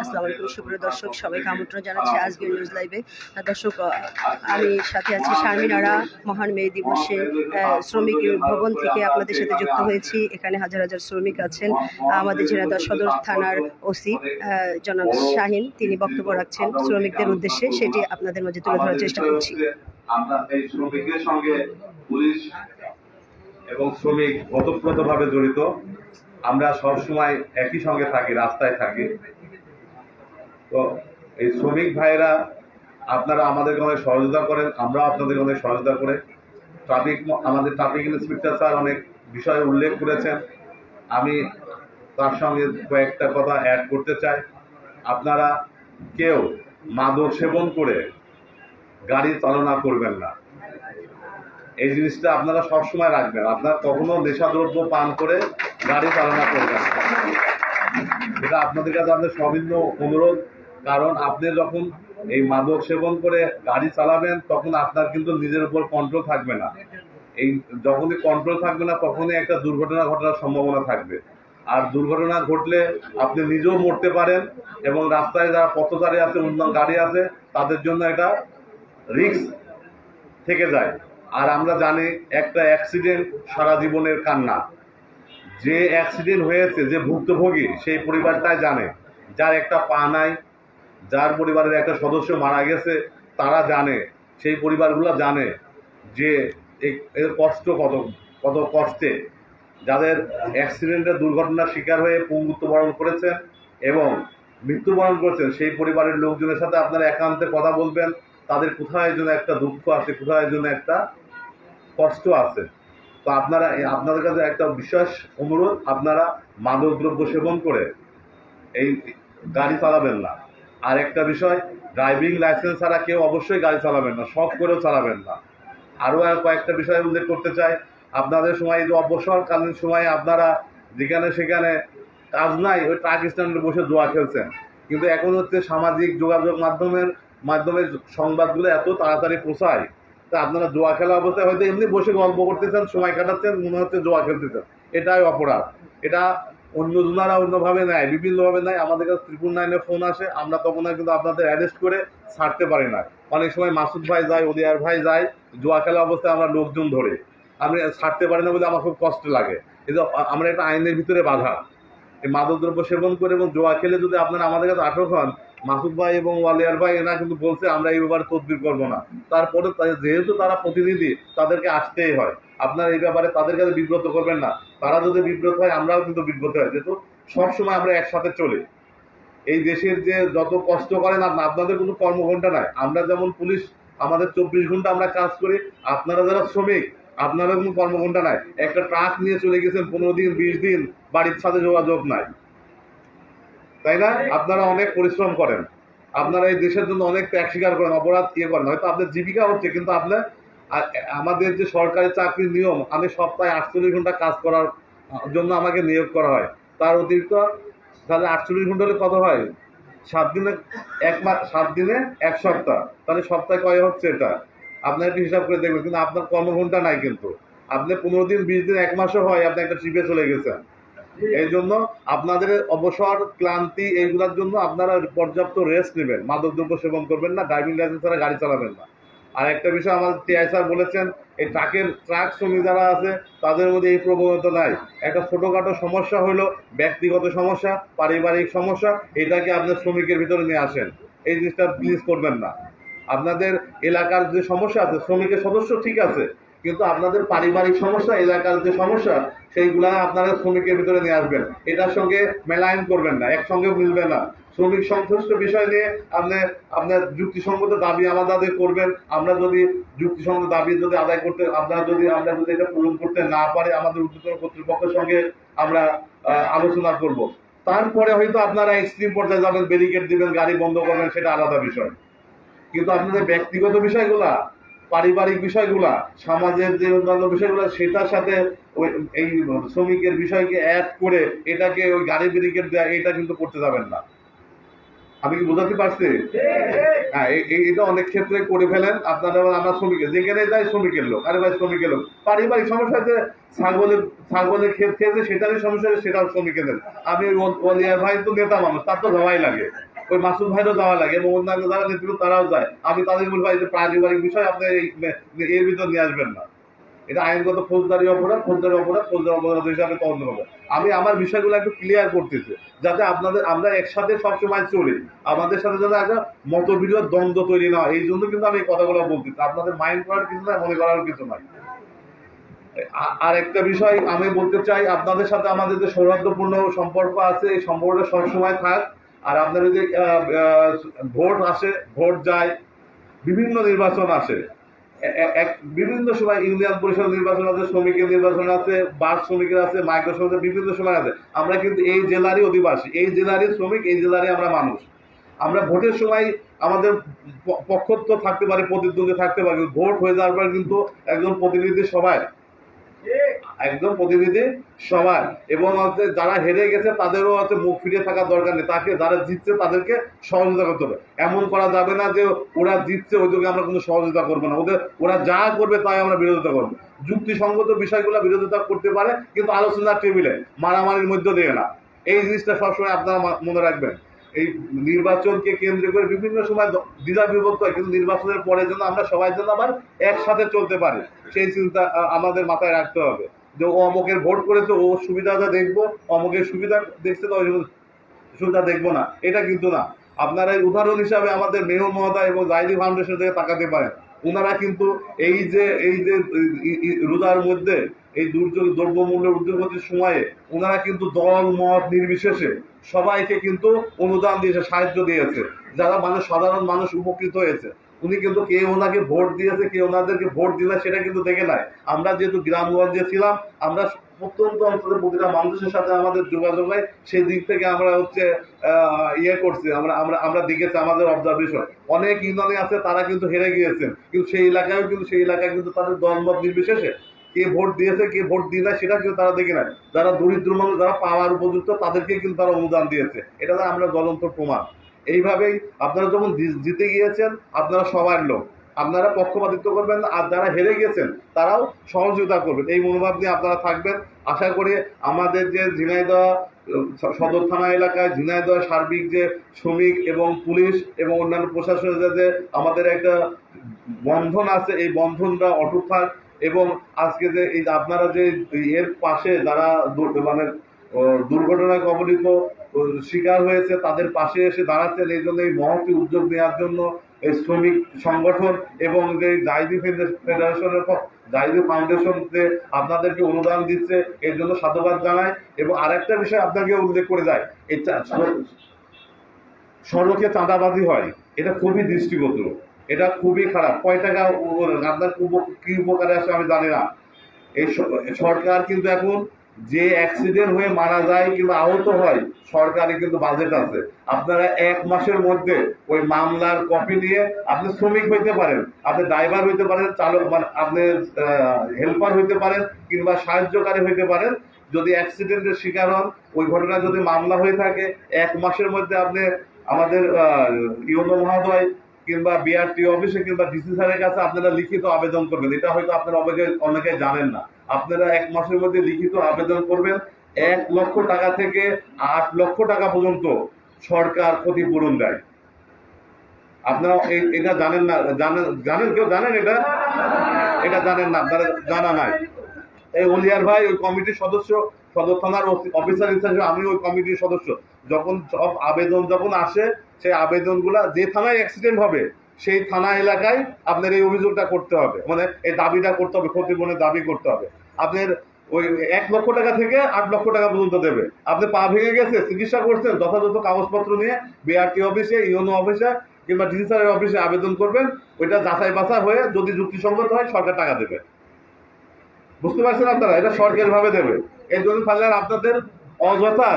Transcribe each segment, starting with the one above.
আসসালামু আলাইকুম সুপ্রিয় দর্শক সবাইকে আমন্ত্রণ জানাচ্ছি আজকের নিউজ লাইভে দর্শক আমি সাথে আছি শারমিনারা মহান মে দিবসে শ্রমিক ভবন থেকে আপনাদের সাথে যুক্ত হয়েছি। এখানে হাজার হাজার শ্রমিক আছেন আমাদের ঝিনাইদহ সদর থানার ওসি জনাব শাহিন। তিনি বক্তব্য রাখছেন শ্রমিকদের উদ্দেশ্যে সেটি আপনাদের মাঝে তুলে ধরার চেষ্টা করছি। আমরা এই শ্রমিকদের সঙ্গে পুলিশ এবং শ্রমিক ওতপ্রোতভাবে জড়িত। আমরা সবসময় একই সঙ্গে থাকি রাস্তায় থাকি। তো এই শ্রমিক ভাইয়েরা, আপনারা আমাদেরকে অনেক সহযোগিতা করেন, আমরাও আপনাদের অনেক সহযোগিতা করে। ট্রাফিক আমাদের ট্রাফিক ইন্সপেক্টর স্যার অনেক বিষয়ে উল্লেখ করেছেন। আমি তার সঙ্গে কয়েকটা কথা অ্যাড করতে চাই। আপনারা কেউ মাদক সেবন করে গাড়ি চালনা করবেন না। এই জিনিসটা আপনারা সবসময় রাখবেন। আপনার কখনো নেশাদ্রব্য পান করে গাড়ি চালনা করবেন এটা আপনাদের কাছে আপনাদের সবিন্ন অনুরোধ। কারণ আপনি যখন এই মাদক সেবন করে গাড়ি চালাবেন, তখন আপনার কিন্তু নিজের উপর কন্ট্রোল থাকবে না। এই যখনই কন্ট্রোল থাকবে না, তখনই একটা দুর্ঘটনা ঘটার সম্ভাবনা থাকবে। আর দুর্ঘটনা ঘটলে আপনি নিজেও মরতে পারেন এবং রাস্তায় যারা পথচারী আছে অন্য গাড়ি আছে, তাদের জন্য এটা রিস্ক থেকে যায়। আর আমরা জানি একটা অ্যাক্সিডেন্ট সারা জীবনের কান্না। যে অ্যাক্সিডেন্ট হয়েছে, যে ভুক্তভোগী, সেই পরিবারটাই জানে। যার একটা পা নাই যার পরিবারের একটা সদস্য মারা গেছে, তারা জানে, সেই পরিবারগুলো জানে যে এর কষ্ট কত কত কষ্টে। যাদের অ্যাক্সিডেন্টের দুর্ঘটনার শিকার হয়ে পঙ্গুত্ব বরণ করেছেন এবং মৃত্যুবরণ করেছেন, সেই পরিবারের লোকজনের সাথে আপনারা একান্তে কথা বলবেন, তাদের কোথায় যেন একটা দুঃখ আছে কোথায় যেন একটা কষ্ট আছে তো আপনারা, আপনাদের কাছে একটা বিশেষ অনুরোধ, আপনারা মাদক দ্রব্য সেবন করে এই গাড়ি চালাবেন না। আর একটা বিষয় ড্রাইভিং লাইসেন্স ছাড়া কেউ অবশ্যই গাড়ি চালাবেন না, শখ করেও চালাবেন না। আরও আর কয়েকটা বিষয় উল্লেখ করতে চাই। আপনাদের সময় যে অবসরকালীন সময়ে আপনারা যেখানে সেখানে কাজ নাই, ওই ট্রাক স্ট্যান্ডে বসে জোয়া খেলছেন। কিন্তু এখন হচ্ছে সামাজিক যোগাযোগ মাধ্যমের মাধ্যমে সংবাদগুলো এত তাড়াতাড়ি পোষায় তা আপনারা জোয়া খেলা অবস্থায় হয়তো এমনি বসে গল্প করতেছেন, সময় কাটাচ্ছেন, মনে হচ্ছে জোয়া খেলতেছেন। এটাই অপরাধ। এটা অন্য জনারা অন্যভাবে নেয়, বিভিন্নভাবে নেয়। আমাদের কাছে ত্রিপুর নাইনে ফোন আসে, আমরা তখন কিন্তু আপনাদের অ্যারেস্ট করে ছাড়তে পারি না। অনেক সময় মাসুদ ভাই যায়, ওদিয়ার ভাই যায় জোয়া খেলা অবস্থায় আমরা লোকজন ধরে। আমি ছাড়তে পারি না বলে আমার খুব কষ্ট লাগে। কিন্তু আমরা একটা আইনের ভিতরে বাধা। এই মাদকদ্রব্য সেবন করে এবং জোয়া খেলে যদি আপনারা আমাদের কাছে আটক হন, মাসুদ ভাই এবং ওয়ালিয়ার ভাই, এরা কিন্তু বলছে, আমরা এই ব্যাপারে তদবির করব না। তারপরে যেহেতু তারা প্রতিনিধি, তাদেরকে আসতেই হয়। আপনারা এই ব্যাপারে তাদের কাছে বিব্রত করবেন না। তারা যদি বিব্রত হয়, আমরাও কিন্তু বিব্রত হয় যেহেতু সবসময় আমরা একসাথে চলি। এই দেশের যে যত কষ্ট করেন, আপ- আপনাদের কোনো কর্মঘণ্টা নাই। আমরা যেমন পুলিশ, আমাদের চব্বিশ ঘণ্টা আমরা কাজ করি। আপনারা যারা শ্রমিক আপনারা কোনো কর্মঘণ্টা নাই। একটা ট্রাক নিয়ে চলে গেছেন, পনেরো দিন, বিশ দিন, বাড়ির সাথে যোগাযোগ নাই। তাই না? আপনারা অনেক পরিশ্রম করেন। আপনারা এই দেশের জন্য অনেক ত্যাগ স্বীকার করেন, অপরাধ ইয়ে করেন। হয়তো আপনার জীবিকা হচ্ছে, কিন্তু আপনার আমাদের যে সরকারি চাকরির নিয়ম, আমি সপ্তাহে আটচল্লিশ ঘণ্টা কাজ করার জন্য আমাকে নিয়োগ করা হয়। তার অতিরিক্ত তাহলে আটচল্লিশ ঘণ্টা হলে কত হয়? সাত দিনে এক মাস, সাত দিনে এক সপ্তাহ। তাহলে সপ্তাহে কয় হচ্ছে এটা? আপনার একটু হিসাব করে দেখবেন, কিন্তু আপনার কর্মঘন্টা নাই কিন্তু। আপনি পনেরো দিন, বিশ দিন, এক মাসও হয়, আপনি একটা ট্রিপে চলে গেছেন। এই জন্য আপনাদের অবসর, ক্লান্তি, এইগুলোর জন্য আপনারা পর্যাপ্ত রেস্ট নেবেন। মাদকদ্রব্য সেবন করবেন না ড্রাইভিং লাইসেন্স ছাড়া গাড়ি চালাবেন না। আর একটা বিষয় আমাদের টিআই স্যার বলেছেন, এই ট্রাকের ট্রাক শ্রমিক যারা আছে, তাদের মধ্যে এই প্রবণতা নাই। একটা ছোটোখাটো সমস্যা হলো ব্যক্তিগত সমস্যা, পারিবারিক সমস্যা, এটাকে আপনার শ্রমিকের ভিতরে নিয়ে আসেন। এই জিনিসটা প্লিজ করবেন না। আপনাদের এলাকার যে সমস্যা আছে, শ্রমিকের সদস্য ঠিক আছে, কিন্তু আপনাদের পারিবারিক সমস্যা, এলাকার যে সমস্যা, সেইগুলা আপনারা শ্রমিকের ভিতরে নিয়ে আসবেন। এটার সঙ্গে মেলায়ন করবেন না একসঙ্গে মিলবে না। শ্রমিক সংশ্লিষ্ট বিষয় নিয়ে আপনি, আপনার যুক্তিসঙ্গত দাবি আমাদের করবেন। আমরা যদি যুক্তিসঙ্গত দাবি যদি আদায় করতে আপনারা যদি, আমরা যদি এটা পূরণ করতে না পারে, আমাদের উচ্চতর কর্তৃপক্ষের সঙ্গে আমরা আলোচনা করব। তারপরে হয়তো আপনারা এক্সট্রিম পর্যায়ে যাবেন ব্যারিকেড দিবেন, গাড়ি বন্ধ করবেন, সেটা আলাদা বিষয়। কিন্তু আপনাদের ব্যক্তিগত বিষয়গুলা, পারিবারিক বিষয়গুলা, সমাজের যে অন্যান্য বিষয়গুলো, সেটার সাথে ওই, এই শ্রমিকের বিষয়কে অ্যাড করে এটাকে ওই গাড়ি ব্যারিকেড দেওয়া এটা কিন্তু করতে যাবেন না। আমি কি বোঝাতে পারছি হ্যাঁ এটা অনেক ক্ষেত্রে করে ফেলেন। আপনারা আবার আমরা শ্রমিকের, যেখানে যাই শ্রমিকের লোক, আরে ভাই শ্রমিকের লোক। পারিবারিক সমস্যা আছে, ছাগলের ছাগলের ক্ষেত খেয়েছে, সেটারই সমস্যা সেটাও শ্রমিকের আমি ওই ওল- ভাই তো নেতা মানুষ, তার তো যাওয়াই লাগে। ওই মাসুদ ভাইরও যাওয়া লাগে এবং অন্যান্য যারা নেতৃত্ব, তারাও যায়। আমি তাদের বলব যে পারিবারিক বিষয়, আপনি এর ভিতর নিয়ে আসবেন না। এটা আইনগত ফৌজদারি অপরাধ ফৌজদারি অপরাধ ফৌজদারি অপরাধ হিসাবে তদন্ত হবে। আমি আমার বিষয়গুলো একটু ক্লিয়ার করতেছি যাতে আপনাদের আমরা একসাথে সবসময় চলি। আমাদের সাথে যাতে একটা মতবিরোধ দ্বন্দ্ব তৈরি না এই জন্য কিন্তু আমি এই কথাগুলো বলতেছি। আপনাদের মাইন্ড করার কিছু নাই মনে করার কিছু নাই। আর একটা বিষয় আমি বলতে চাই আপনাদের সাথে আমাদের যে সৌহার্দ্যপূর্ণ সম্পর্ক আছে এই সম্পর্কটা সবসময় থাক। আর আপনাদের যে আহ, আহ, ভোট আসে ভোট যায় বিভিন্ন নির্বাচন আসে। এক বিভিন্ন সময় ইউনিয়ন পরিষদ নির্বাচন আছে, শ্রমিকের নির্বাচন আছে, বাস শ্রমিকের আছে মাইক্রো শ্রমিকের বিভিন্ন সময় আছে। আমরা কিন্তু এই জেলারই অধিবাসী, এই জেলারই শ্রমিক, এই জেলারই আমরা মানুষ। আমরা ভোটের সময় আমাদের পক্ষত্ব থাকতে পারে, প্রতিদ্বন্দ্বী থাকতে পারে ভোট হয়ে যাওয়ার পর কিন্তু একজন প্রতিনিধি সবাই একদম প্রতিনিধি সবার। এবং হচ্ছে যারা হেরে গেছে, তাদেরও হচ্ছে মুখ ফিরে থাকার দরকার নেই। তাকে যারা জিতছে, তাদেরকে সহযোগিতা করতে হবে। এমন করা যাবে না যে ওরা জিতছে ওইদিকে আমরা কোনো সহযোগিতা করব না। ওদের ওরা যা করবে, তাই আমরা বিরোধিতা করব। যুক্তিসঙ্গত বিষয়গুলো বিরোধিতা করতে পারে, কিন্তু আলোচনার টেবিলে মারামারির মধ্যে দিয়ে না। এই জিনিসটা সবসময় আপনারা মনে রাখবেন। এই নির্বাচনকে কেন্দ্র করে বিভিন্ন সময় দ্বিধা বিভক্ত হয়, কিন্তু নির্বাচনের পরে যেন আমরা সবাই যেন আবার একসাথে চলতে পারি, সেই চিন্তা আমাদের মাথায় রাখতে হবে। যে ও অমুকের ভোট করেছে, ও সুবিধাটা দেখব, অমুকের সুবিধা দেখছে তো সুবিধা দেখব না। এটা কিন্তু না। আপনারা এই উদাহরণ হিসাবে আমাদের মেয়র মহোদয় এবং জাইদি ফাউন্ডেশন থেকে তাকাতে পারেন। ওনারা কিন্তু এই যে এই যে রোজার মধ্যে, এই দুর্যোগ, দ্রব্যমূল্যের উদ্যোগতির সময়ে ওনারা কিন্তু দল, মত নির্বিশেষে সবাইকে কিন্তু অনুদান দিয়েছে, সাহায্য দিয়েছে। যারা মানুষ, সাধারণ মানুষ উপকৃত হয়েছে। উনি কিন্তু কে ওনাকে ভোট দিয়েছে কে ওনাদেরকে ভোট দিলে সেটা কিন্তু দেখে নাই। আমরা যেহেতু গ্রামগঞ্জে ছিলাম, আমরা প্রত্যন্ত অঞ্চলের প্রতিটা মানুষের সাথে আমাদের যোগাযোগ হয়, সেই দিক থেকে আমরা হচ্ছে ইয়ে করছি, আমরা আমরা আমরা দেখেছি আমাদের অবজারভেশন অনেক ইউনিয়নে আছে, তারা কিন্তু হেরে গিয়েছেন, কিন্তু সেই এলাকায় কিন্তু, সেই এলাকায় কিন্তু তাদের দলমত নির্বিশেষে কে ভোট দিয়েছে, কে ভোট দিয়ে নাই, সেটা কিন্তু তারা দেখে নাই। যারা দরিদ্র মানুষ, যারা পাওয়ার উপযুক্ত, তাদেরকে কিন্তু তারা অনুদান দিয়েছে। এটা আমরা জ্বলন্ত প্রমাণ। এইভাবেই আপনারা যখন জিতে গিয়েছেন, আপনারা সবার লোক। আপনারা পক্ষপাতিত্ব করবেন আর যারা হেরে গেছেন, তারাও সহযোগিতা করবেন। এই মনোভাব নিয়ে আপনারা থাকবেন। আশা করি আমাদের যে ঝিনাইদহ সদর থানা এলাকায় ঝিনাইদহ সার্বিক যে শ্রমিক এবং পুলিশ এবং অন্যান্য প্রশাসনের যে- আমাদের একটা বন্ধন আছে, এই বন্ধনটা অটুট থাক এবং আজকে যে এই আপনারা যে এর পাশে যারা মানে দুর্ঘটনায় কবলিত শিকার হয়েছে, তাদের পাশে এসে দাঁড়াচ্ছেন। এই জন্য এই মহতি উদ্যোগ নেওয়ার জন্য এই শ্রমিক সংগঠন এবং যে জাইদি ফেডারেশনের জাইদি ফাউন্ডেশন যে আপনাদেরকে অনুদান দিচ্ছে, এর জন্য সাধুবাদ জানায় এবং আরেকটা বিষয় আপনাকে উল্লেখ করে যায়, এই সড়কে চাঁদাবাজি হয়। এটা খুবই দৃষ্টিগত এটা খুবই খারাপ। কয় টাকা আপনার কি উপকারে আসে আমি জানি না। এই সরকার কিন্তু এখন যে অ্যাক্সিডেন্ট হয়ে মারা যায় কিংবা আহত হয়, সরকারি কিন্তু বাজেট আছে। আপনারা এক মাসের মধ্যে ওই মামলার কপি নিয়ে আপনি শ্রমিক হইতে পারেন, আপনি ড্রাইভার হইতে পারেন, চালক মানে আপনি হেল্পার হইতে পারেন কিংবা সাহায্যকারী হইতে পারেন। যদি অ্যাক্সিডেন্টের শিকার হন, ওই ঘটনা যদি মামলা হয়ে থাকে, এক মাসের মধ্যে আপনি আমাদের ইউনো মহোদয় কিংবা বিআরটি অফিসে কিংবা ডিসি স্যারের কাছে আপনারা লিখিত আবেদন করবেন। এটা হয়তো আপনারা অনেকে অনেকে জানেন না। আপনারা এক মাসের মধ্যে লিখিত আবেদন করবেন। এক লক্ষ টাকা থেকে আট লক্ষ টাকা পর্যন্ত সরকার ক্ষতিপূরণ দেয়। আপনারা এটা জানেন না জানেন জানেন কেউ জানেন এটা? এটা জানেন না, আপনারা জানা নাই। এই অলিয়ার ভাই, ওই কমিটির সদস্য, সদর থানার অফিসার হিসেবে আমি ওই কমিটির সদস্য। যখন সব আবেদন যখন আসে সেই আবেদনগুলা যে থানায় অ্যাক্সিডেন্ট হবে, সেই থানা এলাকায় আপনার এই অভিযোগটা করতে হবে। মানে এই দাবিটা করতে হবে, ক্ষতিপূরণের দাবি করতে হবে। আপনার ওই এক লক্ষ টাকা থেকে আট লক্ষ টাকা পর্যন্ত দেবে। আপনি পা ভেঙে গেছে, চিকিৎসা করছেন, যথাযথ কাগজপত্র নিয়ে বিআরটি অফিসে, ইউনো অফিসে কিংবা স্যারের অফিসে আবেদন করবেন। ওইটা যাচাই বাছাই হয়ে যদি যুক্তিসঙ্গত হয়, সরকার টাকা দেবে। বুঝতে পারছেন আপনারা? এটা সরকারি ভাবে দেবে। এর জন্য তাহলে আপনাদের অযথা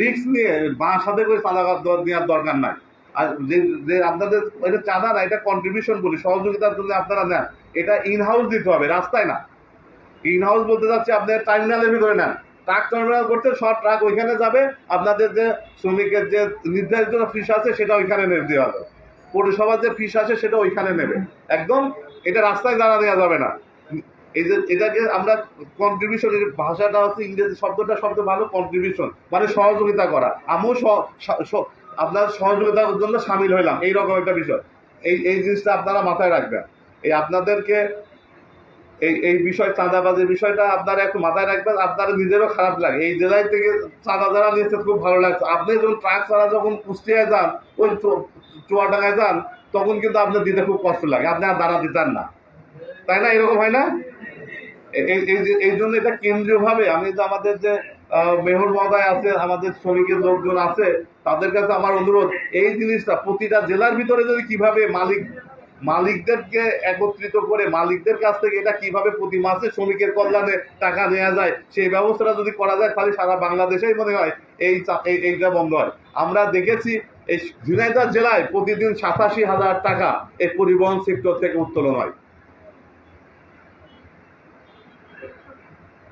রিস্ক নিয়ে বাঁ সাথে করে চাঁদা নেওয়ার দরকার নাই। আর যে আপনাদের, এটা চাঁদা না, এটা কন্ট্রিবিউশন বলি, সহযোগিতার জন্য আপনারা নেন। এটা ইন হাউস দিতে হবে, রাস্তায় না। ইন হাউস বলতে যাচ্ছে আপনার টার্মিনালের ভিতরে নেন। ট্রাক টার্মিনাল করতে, সব ট্রাক ওইখানে যাবে, আপনাদের যে শ্রমিকের যে নির্ধারিত ফিস আছে, সেটা ওইখানে নেবে দেওয়া হবে। পৌরসভার যে ফিস আছে, সেটা ওইখানে নেবে। একদম, এটা রাস্তায় জানা দেওয়া যাবে না। এই যে, এটাকে আমরা কন্ট্রিবিউশন ভাষাটা হচ্ছে ইংরেজি শব্দটা সবচেয়ে ভালো কন্ট্রিবিউশন মানে সহযোগিতা করা। আমিও আপনার সহযোগিতার জন্য সামিল হইলাম। এই রকম একটা বিষয়। এই এই জিনিসটা আপনারা মাথায় রাখবেন। এই আপনাদেরকে এই এই বিষয়, চাঁদাবাজির বিষয়টা আপনারা একটু মাথায় রাখবেন। আপনারা নিজেরও খারাপ লাগে। এই জেলায় থেকে চাঁদা যারা নিয়েছে, খুব ভালো লাগছে। আপনি যখন ট্রাক ছাড়া যখন কুষ্টিয়ায় যান, ওই চুয়াডাঙ্গায় যান, তখন কিন্তু আপনার দিতে খুব কষ্ট লাগে। আপনি আর দাঁড়া দিতেন না। তাই না? এরকম হয় না? এই- যে- জন্য এটা কেন্দ্রীয় ভাবে আমি তো আমাদের যে মেহর মহোদয় আছে, আমাদের শ্রমিকের লোকজন আছে, তাদের কাছে আমার অনুরোধ, এই জিনিসটা প্রতিটা জেলার ভিতরে যদি কীভাবে মালিক, মালিকদেরকে একত্রিত করে, মালিকদের কাছ থেকে এটা কীভাবে প্রতি মাসে শ্রমিকের কল্যাণে টাকা নেওয়া যায়, সেই ব্যবস্থাটা যদি করা যায়, তাহলে সারা বাংলাদেশেই মনে হয় এই এইটা বন্ধ হয়। আমরা দেখেছি এই ঝিনাইদহ জেলায় প্রতিদিন সাতাশি হাজার টাকা এই পরিবহন সেক্টর থেকে উত্তোলন হয়।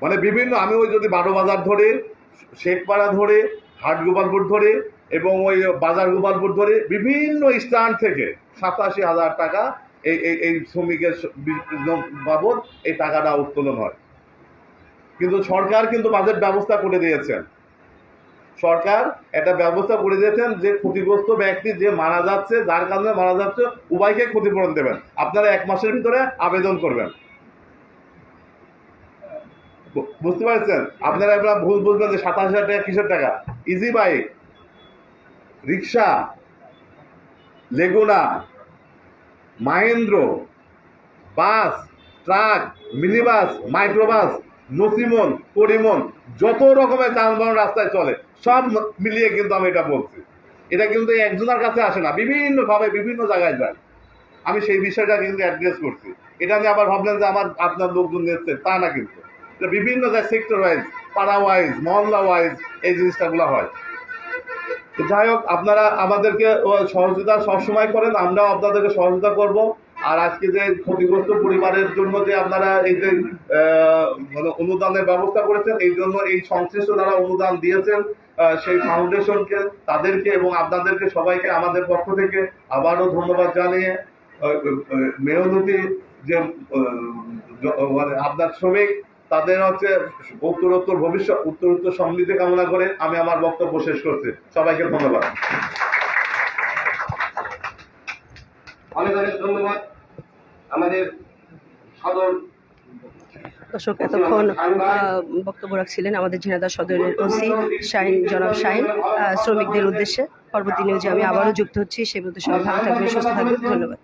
মানে বিভিন্ন, আমি ওই যদি বারো বাজার ধরে, শেখপাড়া ধরে, হাট গোপালপুর ধরে, এবং ওই বাজার গোপালপুর ধরে, বিভিন্ন স্থান থেকে সাতাশি হাজার টাকা এই এই এই শ্রমিকের বাবদ এই টাকাটা উত্তোলন হয়। কিন্তু সরকার কিন্তু বাজেট ব্যবস্থা করে দিয়েছেন। সরকার একটা ব্যবস্থা করে দিয়েছেন যে ক্ষতিগ্রস্ত ব্যক্তি যে মারা যাচ্ছে, যার কারণে মারা যাচ্ছে, উভয়কে ক্ষতিপূরণ দেবেন। আপনারা এক মাসের ভিতরে আবেদন করবেন। বুঝতে পারছেন? আপনারা ভুল বুঝবেন যে সাতাশ হাজার টাকা কিসের টাকা? ইজি বাইক রিক্সা লেগুনা Mahindra bus truck mini bus microbus nosimon পরিমন যত রকমের যানবাহন রাস্তায় চলে, সব মিলিয়ে কিন্তু আমি এটা বলছি। এটা কিন্তু একজনের কাছে আসে না, বিভিন্নভাবে বিভিন্ন জায়গায় যায়। আমি সেই বিষয়টা কিন্তু অ্যাড্রেস করছি। এটা নিয়ে আবার ভাবলেন যে আমার আপনার লোকজন নিচ্ছে তা না কিন্তু। বিভিন্ন সেক্টর ওয়াইজ পাড়া ওয়াইজ মহল্লা ওয়াইজ এই জিনিসটাগুলো হয়। যাই হোক, আপনারা আমাদেরকে সহযোগিতা সবসময় করেন, আমরাও আপনাদেরকে সহযোগিতা করব। আর আজকে যে ক্ষতিগ্রস্ত পরিবারের জন্য যে আপনারা এই যে মানে অনুদানের ব্যবস্থা করেছেন, এই জন্য এই সংশ্লিষ্ট যারা অনুদান দিয়েছেন সেই ফাউন্ডেশনকে, তাদেরকে এবং আপনাদেরকে সবাইকে আমাদের পক্ষ থেকে আবারও ধন্যবাদ জানিয়ে মেহনতি যে মানে আপনার শ্রমিক তাদের হচ্ছে উত্তরোত্তর ভবিষ্যৎ উত্তরোত্তর সমৃদ্ধি কামনা করে আমি আমার বক্তব্য শেষ করছি। সবাইকে ধন্যবাদ। অনেক অনেক ধন্যবাদ। আমাদের সদর দর্শক এতক্ষণ আহ, বক্তব্য রাখছিলেন আমাদের ঝিনাদা সদরের ওসি শাহিন জনাব শাহিন আহ, শ্রমিকদের উদ্দেশ্যে। পরবর্তী নিউজে আমি আবারও যুক্ত হচ্ছি। সে মধ্যে সবাই ভালো থাকবেন সুস্থ থাকবেন। ধন্যবাদ।